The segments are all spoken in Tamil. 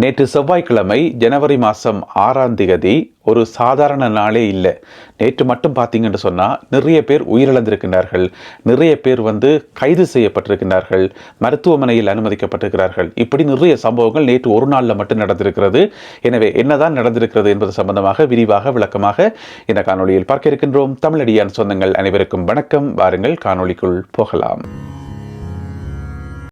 நேற்று செவ்வாய்க்கிழமை ஜனவரி மாதம் ஆறாம் திகதி ஒரு சாதாரண நாளே இல்லை. நேற்று மட்டும் பார்த்தீங்கன்னு சொன்னால் நிறைய பேர் உயிரிழந்திருக்கின்றார்கள் நிறைய பேர் வந்து கைது செய்யப்பட்டிருக்கின்றார்கள் மருத்துவமனையில் அனுமதிக்கப்பட்டிருக்கிறார்கள். இப்படி நிறைய சம்பவங்கள் நேற்று ஒரு நாளில் மட்டும் நடந்திருக்கிறது. எனவே என்னதான் நடந்திருக்கிறது என்பது சம்பந்தமாக விரிவாக விளக்கமாக இந்த காணொளியில் பார்க்க இருக்கின்றோம். தமிழடியான் சொந்தங்கள் அனைவருக்கும் வணக்கம். வாருங்கள் காணொளிக்குள் போகலாம்.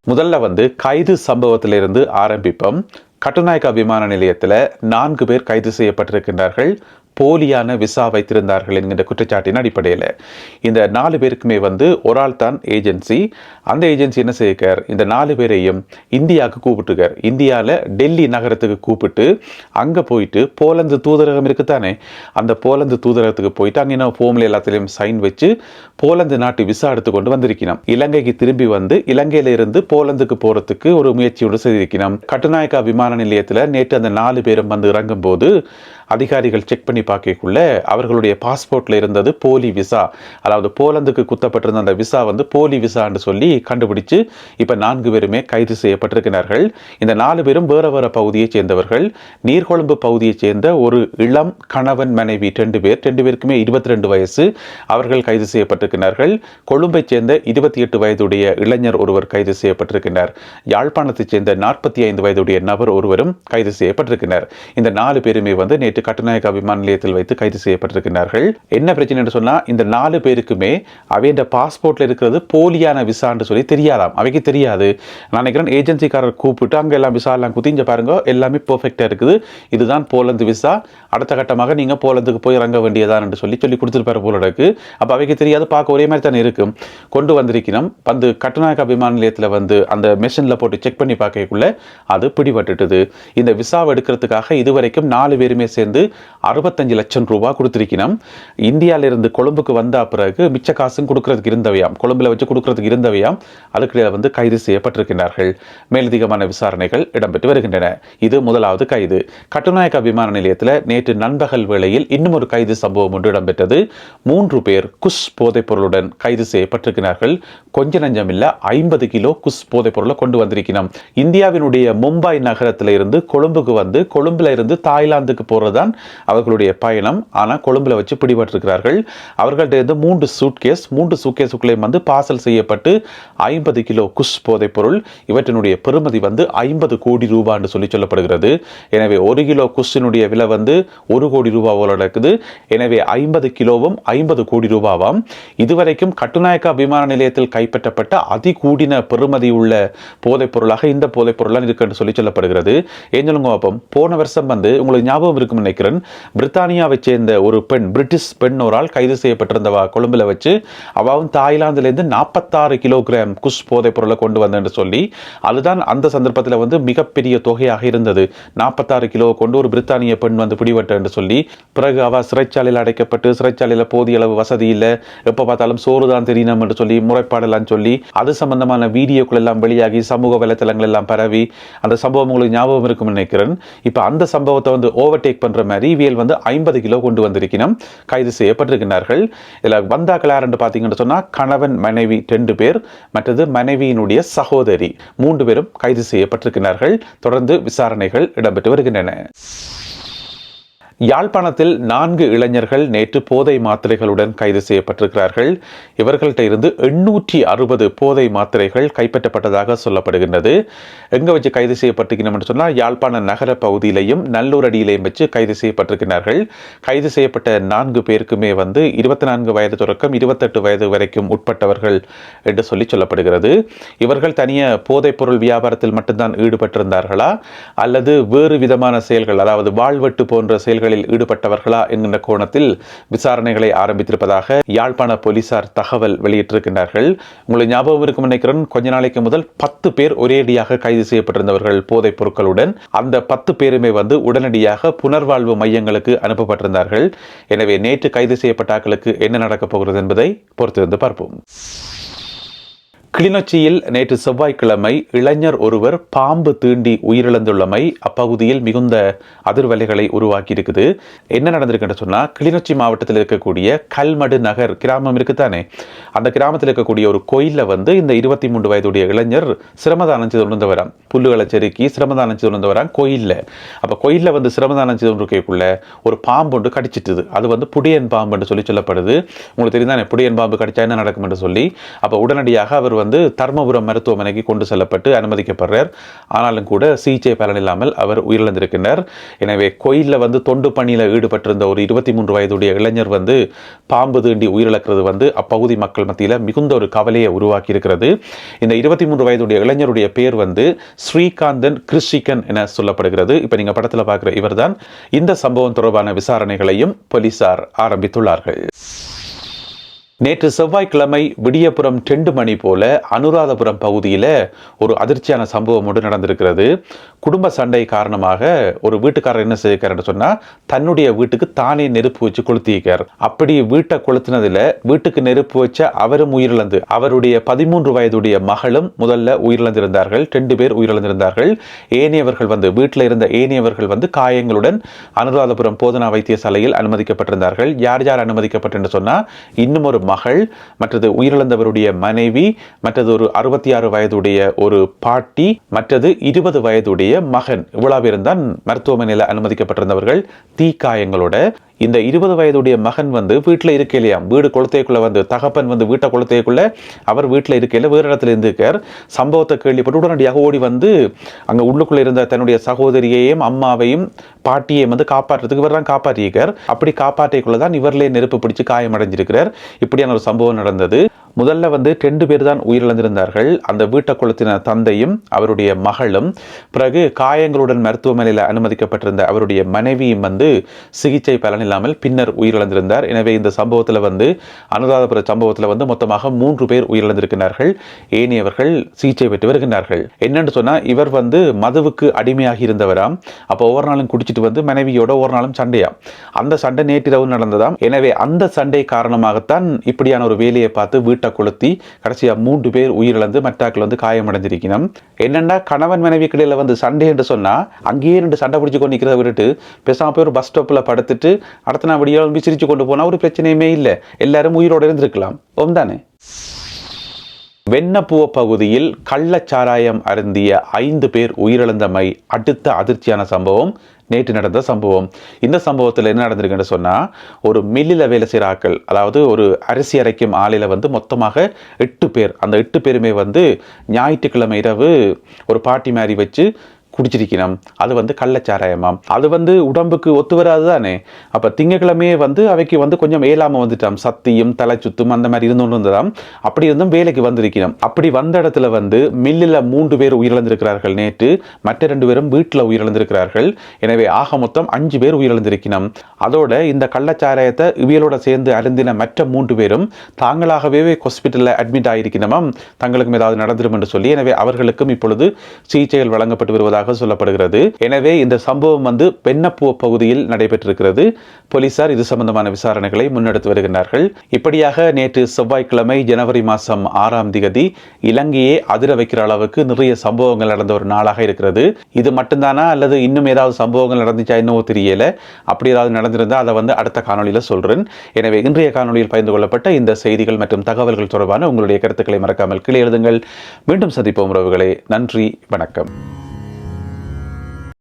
முதல்ல வந்து கைது சம்பவத்திலிருந்து ஆரம்பிப்போம். கட்டுநாயக்கா விமான நிலையத்தில் நான்கு பேர் கைது செய்யப்பட்டிருக்கின்றார்கள். போலியான விசா வைத்திருந்தார்கள் என்கின்ற குற்றச்சாட்டின் அடிப்படையில் இந்த நாலு பேருக்குமே வந்து ஒரு ஆள் தான் ஏஜென்சி. அந்த ஏஜென்சி என்ன செய்யக்கார்? இந்த நாலு பேரையும் இந்தியாவுக்கு கூப்பிட்டுக்கார் இந்தியாவில் டெல்லி நகரத்துக்கு கூப்பிட்டு அங்கே போயிட்டு போலந்து தூதரகம் இருக்குதானே? அந்த போலந்து தூதரகத்துக்கு போயிட்டு அங்கே என்ன ஃபோமில் எல்லாத்துலேயும் சைன் வச்சு போலந்து நாட்டு விசா எடுத்துக்கொண்டு வந்திருக்கணும். இலங்கைக்கு திரும்பி வந்து இலங்கையில இருந்து போலந்துக்கு போகிறதுக்கு ஒரு முயற்சியோடு செய்திருக்கணும். கட்டுநாயக்கா விமான நிலையத்தில் நேற்று அந்த நாலு பேரும் வந்து இறங்கும் போது அதிகாரிகள் செக் பண்ணி பார்க்கக்குள்ள அவர்களுடைய பாஸ்போர்ட்டில் இருந்தது போலி விசா. அதாவது போலந்துக்கு குத்தப்பட்டிருந்த அந்த விசா வந்து போலி விசான்னு சொல்லி கண்டுபிடிச்சு இப்போ நான்கு பேருமே கைது செய்யப்பட்டிருக்கிறார்கள். இந்த நாலு பேரும் வேற வேற பகுதியைச் சேர்ந்தவர்கள். நீர்கொழும்பு பகுதியைச் சேர்ந்த ஒரு இளம் கணவன் மனைவி ரெண்டு பேர் ரெண்டு பேருக்குமே இருபத்தி ரெண்டு வயசு அவர்கள் கைது செய்யப்பட்டிருக்கிறார்கள். கொழும்பைச் சேர்ந்த இருபத்தி எட்டு வயதுடைய இளைஞர் ஒருவர் கைது செய்யப்பட்டிருக்கிறார். யாழ்ப்பாணத்தைச் சேர்ந்த நாற்பத்தி ஐந்து வயதுடைய நபர் ஒருவரும் கைது செய்யப்பட்டிருக்கிறார். இந்த நாலு பேருமே வந்து நேற்று கட்டுநாயக்கா விமான நிலையத்தில் வைத்து கைது செய்யப்பட்டிருக்கிறார்கள் என்ன பிரச்சனை என்று சொன்னால் இந்த நாலு பேருக்குமே அவையின் பாஸ்போர்ட்ல இருக்கிறது போலியான விசான்னு சொல்லி தெரியாதாம். அவைக்கு தெரியாது. நான் நினைக்கிறேன் ஏஜென்சிக்காரர் கூப்பிட்டு அங்க எல்லாம் விசா எல்லாம் குத்திஞ்ச பாருங்க எல்லாமே பர்ஃபெக்டாக இருக்குது. இதுதான் போலந்து விசா. அடுத்த கட்டமாக நீங்க போலந்துக்கு போய் இறங்க வேண்டியதான் என்று சொல்லி சொல்லி கொடுத்துருப்பாரு போல இருக்கு. அப்போ அவைக்கு தெரியாது பார்க்க ஒரே மாதிரி தானே இருக்கும். கொண்டு வந்திருக்கணும். வந்து கட்டுநாயக்க விமான நிலையத்தில் வந்து அந்த மெஷினில் போட்டு செக் பண்ணி பார்க்கக்குள்ள அது பிடிபட்டுட்டது. இந்த விசாவை எடுக்கிறதுக்காக இதுவரைக்கும் நாலு பேருமே சேர்ந்து சேர்ந்து அறுபத்தஞ்சு லட்சம் ரூபாய் கொடுத்துருக்கணும் இந்தியாவிலிருந்து கொழும்புக்கு வந்த பிறகு மிச்ச காசும் கொடுக்கறதுக்கு இருந்தவையாம். கொழும்பில் வச்சு கொடுக்கறதுக்கு இருந்தவையாம். அதுக்கிடையே வந்து கைது செய்யப்பட்டிருக்கிறார்கள் மேலதிகமான விசாரணைகள் இடம்பெற்று வருகின்றன. இது முதலாவது கைது. கட்டுநாயக்கா விமான நிலையத்தில் நேற்று நண்பகல் வேளையில் இன்னும் ஒரு கைது சம்பவம் ஒன்று இடம்பெற்றது. மூன்று பேர் குஷ் போதைப் பொருளுடன் கைது செய்யப்பட்டிருக்கிறார்கள். கொஞ்ச நஞ்சமில்ல ஐம்பது கிலோ குஷ் போதைப் பொருளை கொண்டு வந்திருக்கிறோம் இந்தியாவினுடைய மும்பை நகரத்தில் இருந்து கொழும்புக்கு வந்து கொழும்புல இருந்து தாய்லாந்துக்கு போறதுதான் அவர்களுடைய பயணம். ஆனால் கொழும்பில் வச்சு பிடிபட்டிருக்கிறார்கள். அவர்கள்ட்ட இருந்து மூன்று சூட்கேஸ் மூன்று சூட்கேஸுக்குள்ளே வந்து பார்சல் செய்யப்பட்டு ஐம்பது கிலோ குஷ் போதைப் பொருள் இவற்றினுடைய பெறுமதி வந்து ஐம்பது கோடி ரூபாய் என்று சொல்லி சொல்லப்படுகிறது. எனவே ஒரு கிலோ குஷினுடைய விலை வந்து ஒரு கோடி ரூபா போல நடக்குது எனவே ஐம்பது கிலோவும் ஐம்பது கோடி ரூபாவாம். இதுவரைக்கும் கட்டுநாயக்கா விமான நிலையத்தில் கைப்பற்றப்பட்ட அதிகூடின பெருமதி உள்ள போதைப் பொருளாக இந்த போதைப் பொருளாக இருக்கு என்று சொல்லி சொல்லப்படுகிறது. ஏன் சொல்லுங்க பாப்போம் போன வருஷம் வந்து உங்களுக்கு ஞாபகம் இருக்கும் நினைக்கிறேன். பிரித்தானியாவை சேர்ந்த ஒரு பெண் பிரிட்டிஷ் பெண் ஒரு ஆள் கைது செய்யப்பட்டிருந்தவா? கொழும்புல வச்சு அவாவும் தாய்லாந்துலேருந்து நாற்பத்தாறு கிலோகிராம் குஷ் போதைப் பொருளை கொண்டு வந்தேன்னு சொல்லி அதுதான் அந்த சந்தர்ப்பத்தில் வந்து மிகப்பெரிய தொகையாக இருந்தது. நாற்பத்தாறு கிலோ கொண்டு ஒரு பிரித்தானிய பெண் வந்து பிடிபட்டேன்னு சொல்லி பிறகு அவ சிறைச்சாலையில் அடைக்கப்பட்டு சிறைச்சாலையில் போதிய அளவு வசதி இல்லை எப்போ பார்த்தாலும் சோறு தான் தெரியணும் என்று சொல்லி முறைப்பாடெல்லாம் சொல்லி அது சம்பந்தமான வீடியோக்கள் எல்லாம் வெளியாகி சமூக வலைத்தளங்கள் எல்லாம் பரவி அந்த சம்பவம் உங்களுக்கு ஞாபகம் இருக்கும் நினைக்கிறேன். இப்போ அந்த சம்பவத்தை வந்து ஓவர்டேக் பண்ண மாதிரி இவியல் வந்து ஐம்பது கிலோ கொண்டு வந்திருக்கணும். கைது செய்யப்பட்டிருக்கிறார்கள். இதில் வந்தாக்கள் யாருன்னு பார்த்தீங்கன்னு சொன்னால் கணவன் மனைவி ரெண்டு பேர் மற்றது மனைவியினுடைய சகோதரி மூன்று பேரும் கைது செய்யப்பட்டிருக்கிறார்கள். தொடர்ந்து விசாரணைகள் இடம்பெற்று வருகின்றன. யாழ்ப்பாணத்தில் நான்கு இளைஞர்கள் நேற்று போதை மாத்திரைகளுடன் கைது செய்யப்பட்டிருக்கிறார்கள். இவர்கள்ட்ட இருந்து எண்ணூற்றி அறுபது போதை மாத்திரைகள் கைப்பற்றப்பட்டதாக சொல்லப்படுகின்றது. எங்கே வச்சு கைது செய்யப்பட்டிருக்கணும் என்று சொன்னால் யாழ்ப்பாண நகர பகுதியிலையும் நல்லூர் அடியிலையும் வச்சு கைது செய்யப்பட்டிருக்கிறார்கள். கைது செய்யப்பட்ட நான்கு பேருக்குமே வந்து இருபத்தி நான்கு வயது தொடக்கம் இருபத்தெட்டு வயது வரைக்கும் உட்பட்டவர்கள் என்று சொல்லி சொல்லப்படுகிறது. இவர்கள் தனிய போதைப் பொருள் வியாபாரத்தில் மட்டும்தான் ஈடுபட்டிருந்தார்களா? அல்லது வேறு விதமான செயல்கள் அதாவது வாழ்வெட்டு போன்ற செயல்கள் செயல்களில் ஈடுபட்டவர்களா என்கின்ற கோணத்தில் விசாரணைகளை ஆரம்பித்திருப்பதாக யாழ்ப்பாண போலீசார் தகவல் வெளியிட்டிருக்கின்றார்கள். உங்களை ஞாபகம் இருக்கும் நினைக்கிறேன் கொஞ்ச நாளைக்கு முதல் பத்து பேர் ஒரேடியாக கைது செய்யப்பட்டிருந்தவர்கள் போதைப் பொருட்களுடன். அந்த பத்து பேருமே வந்து உடனடியாக புனர்வாழ்வு மையங்களுக்கு அனுப்பப்பட்டிருந்தார்கள். எனவே நேற்று கைது செய்யப்பட்டாக்களுக்கு என்ன நடக்கப் போகிறது என்பதை பொறுத்திருந்து பார்ப்போம். கிளிநொச்சியில் நேற்று செவ்வாய்க்கிழமை இளைஞர் ஒருவர் பாம்பு தீண்டி உயிரிழந்துள்ளமை அப்பகுதியில் மிகுந்த அதிர்வலைகளை உருவாக்கி இருக்குது என்ன நடந்திருக்குன்னு சொன்னா கிளிநொச்சி மாவட்டத்தில் இருக்கக்கூடிய கல்மடு நகர் கிராமம் இருக்குதானே? அந்த கிராமத்தில் இருக்கக்கூடிய ஒரு கோயிலில் வந்து இந்த இருபத்தி மூன்று வயதுடைய இளைஞர் சிரமதானம் செய்து கொண்டு புல்லுகளை செருக்கி சிரமதானம் செய்து கொண்டு வரான் அப்போ அப்ப கோயில்ல வந்து சிரமதானம் செய்து கொண்டிருக்கக்குள்ள ஒரு பாம்பு ஒன்று கடிச்சிட்டுது. அது வந்து புடியன் பாம்பு என்று சொல்லி சொல்லப்படுது. உங்களுக்கு தெரியுதானே புடியன் பாம்பு கடிச்சா என்ன நடக்கும் என்று சொல்லி. அப்போ உடனடியாக அவர் வந்து தர்மபுரம் மருத்துவமனைக்கு கொண்டு செல்லப்பட்டு அனுமதிக்கப்படுறார். ஆனாலும் கூட சிகிச்சை பலன் இல்லாமல் அவர் உயிரிழந்திருக்கின்றார். எனவே கோயிலில் வந்து தொண்டு பணியில் ஈடுபட்டிருந்த ஒரு இருபத்தி மூன்று வயதுடைய இளைஞர் வந்து பாம்பு தீண்டி உயிரிழக்கிறது வந்து அப்பகுதி மக்கள் மத்தியில் மிகுந்த ஒரு கவலையை உருவாக்கி இருக்கிறது இந்த இருபத்தி மூன்று வயதுடைய இளைஞருடைய பேர் வந்து ஸ்ரீகாந்தன் கிருஷிகன் என சொல்லப்படுகிறது. இப்போ நீங்கள் படத்தில் பார்க்குற இவர்தான். இந்த சம்பவம் தொடர்பான விசாரணைகளையும் போலீசார் ஆரம்பித்துள்ளார்கள். நேற்று செவ்வாய்க்கிழமை விடியபுரம் டெண்டு மணி போல அனுராதபுரம் பகுதியில் ஒரு அதிர்ச்சியான சம்பவம் ஒன்று நடந்திருக்கிறது. குடும்ப சண்டை காரணமாக ஒரு வீட்டுக்காரர் என்ன செய்யிருக்காருன்னு சொன்னால் தன்னுடைய வீட்டுக்கு தானே நெருப்பு வச்சு கொளுத்தியிருக்கார். அப்படி வீட்டை கொளுத்தினதில் வீட்டுக்கு நெருப்பு வச்ச அவரும் உயிரிழந்து அவருடைய பதிமூன்று வயதுடைய மகளும் முதல்ல உயிரிழந்திருந்தார்கள் ரெண்டு பேர் உயிரிழந்திருந்தார்கள். ஏனையவர்கள் வந்து வீட்டில் இருந்த ஏனையவர்கள் வந்து காயங்களுடன் அனுராதபுரம் போதனா வைத்தியசாலையில் அனுமதிக்கப்பட்டிருந்தார்கள். யார் யார் அனுமதிக்கப்பட்டு சொன்னால் இன்னும் ஒரு மகள் மற்றது உயிரிழந்தவருடைய மனைவி மற்றது ஒரு அறுபத்தி ஆறு வயதுடைய ஒரு பாட்டி மற்றது இருபது வயதுடைய மகன். இவ்வளவு இருந்தான் மருத்துவமனையில் அனுமதிக்கப்பட்டிருந்தவர்கள் தீக்காயங்களோட இந்த இருபது வயதுடைய மகன் வந்து வீட்டில் இருக்கையிலையாம் வீடு குளத்தைக்குள்ளே வந்து தகப்பன் வந்து வீட்டை குளத்தைக்குள்ளே அவர் வீட்டில் இருக்கையில வேறு இடத்துல இருந்திருக்கார். சம்பவத்தை கேள்விப்பட்டு உடனடியாக ஓடி வந்து அங்கே உள்ளுக்குள்ள இருந்த தன்னுடைய சகோதரியையும் அம்மாவையும் பாட்டியையும் வந்து காப்பாற்றுறதுக்கு இவர் தான் காப்பாற்றியிருக்கார். அப்படி காப்பாற்றிக்குள்ள தான் இவர்களே நெருப்பு பிடிச்சு காயமடைஞ்சிருக்கிறார். இப்படியான ஒரு சம்பவம் நடந்தது. முதல்ல வந்து ரெண்டு பேர் தான் உயிரிழந்திருந்தார்கள். அந்த வீட்டை கொளுத்தின தந்தையும் அவருடைய மகளும் பிறகு காயங்களுடன் மருத்துவமனையில் அனுமதிக்கப்பட்டிருந்த அவருடைய மனைவியும் வந்து சிகிச்சை பலன் இல்லாமல் பின்னர் உயிரிழந்திருந்தார். எனவே இந்த சம்பவத்தில் வந்து அனுராதபுர சம்பவத்தில் வந்து மொத்தமாக மூன்று பேர் உயிரிழந்திருக்கிறார்கள். ஏனையவர்கள் சிகிச்சை பெற்று வருகின்றார்கள். என்னன்னு சொன்னால் இவர் வந்து மதுவுக்கு அடிமையாகி இருந்தவராம். அப்போ ஒவ்வொரு நாளும் குடிச்சிட்டு வந்து மனைவியோட ஒவ்வொரு நாளும் சண்டையாம். அந்த சண்டை நேற்றிரவு நடந்ததாம். எனவே அந்த சண்டை காரணமாகத்தான் இப்படியான ஒரு வேலையை பார்த்து வீட்டு கொளுத்தி கடைசியாக மூன்று பேர் உயிரிழந்து மற்றாக்கள் வந்து காயமடைஞ்சிருக்கணும் என்னென்னா கணவன் மனைவி கிடையில வந்து சண்டை என்று சொன்னால் அங்கேயே ரெண்டு சண்டை பிடிச்சி கொண்டு நிற்கிறத விட்டுட்டு பேசாமல் போய் ஒரு பஸ் ஸ்டாப்பில் படுத்துட்டு அடுத்த நாள் விடியாலும் சிரிச்சு கொண்டு போனால் ஒரு பிரச்சனையுமே இல்லை. எல்லாரும் உயிரோடு இருந்திருக்கலாம். ஓம் தானே? வெண்ணப்புவ பகுதியில் கள்ளச்சாராயம் அருந்திய ஐந்து பேர் உயிரிழந்தமை அடுத்த அதிர்ச்சியான சம்பவம். நேற்று நடந்த சம்பவம். இந்த சம்பவத்தில் என்ன நடந்திருக்குன்னு சொன்னால் ஒரு மில்லில் வேலை செய்கிற ஆட்கள் அதாவது ஒரு அரிசி அரைக்கும் ஆலையில் வந்து மொத்தமாக எட்டு பேர் அந்த எட்டு பேருமே வந்து ஞாயிற்றுக்கிழமை இரவு ஒரு பாட்டி மாதிரி வச்சு குடிச்சிருக்கணும். அது வந்து கள்ளச்சாராயமாம் அது வந்து உடம்புக்கு ஒத்து வராது தானே? அப்போ திங்கக்கிழமையே வந்து அவைக்கு வந்து கொஞ்சம் ஏலாமல் வந்துட்டாம். சத்தியும் தலை சுத்தும் அந்த மாதிரி இருந்து இருந்ததாம். அப்படி இருந்தும் வேலைக்கு வந்திருக்கணும். அப்படி வந்த இடத்துல வந்து மில்லில் மூன்று பேர் உயிரிழந்திருக்கிறார்கள் நேற்று. மற்ற ரெண்டு பேரும் வீட்டில் உயிரிழந்திருக்கிறார்கள். எனவே ஆக மொத்தம் அஞ்சு பேர் உயிரிழந்திருக்கணும். அதோட இந்த கள்ளச்சாராயத்தை இவியலோட சேர்ந்து அருந்தின மற்ற மூன்று பேரும் தாங்களாகவே ஹாஸ்பிட்டலில் அட்மிட் ஆகியிருக்கணுமாம் தங்களுக்கும் ஏதாவது நடந்துடும் என்று சொல்லி எனவே அவர்களுக்கும் இப்பொழுது சிகிச்சைகள் வழங்கப்பட்டு வருவதாக சொல்லப்படுகிறது. எனவே இந்த சம்பவம் வந்து பெண்ணப்பூ பகுதியில் நடைபெற்றிருக்கிறது. போலீசார் இது சம்பந்தமான விசாரணைகளை முன்னெடுத்து வருகின்றார்கள். இப்படியாக நேற்று செவ்வாய்க்கிழமை ஜனவரி மாதம் ஆறாம் திகதி இலங்கையே அதிர வைக்கிற அளவுக்கு நிறைய சம்பவங்கள் நடந்த ஒரு நாளாக இருக்கிறது. இது மட்டும்தானா? அல்லது இன்னும் ஏதாவது சம்பவங்கள் நடந்துச்சா என்னவோ தெரியல. அப்படி ஏதாவது நடந்திருந்தால் அதை வந்து அடுத்த காணொலியில் சொல்றேன். எனவே இன்றைய காணொலியில் பகிர்ந்து கொள்ளப்பட்ட இந்த செய்திகள் மற்றும் தகவல்கள் தொடர்பான உங்களுடைய கருத்துக்களை மறக்காமல் கீழே எழுதுங்கள். மீண்டும் சந்திப்போம் உறவுகளை. நன்றி வணக்கம்.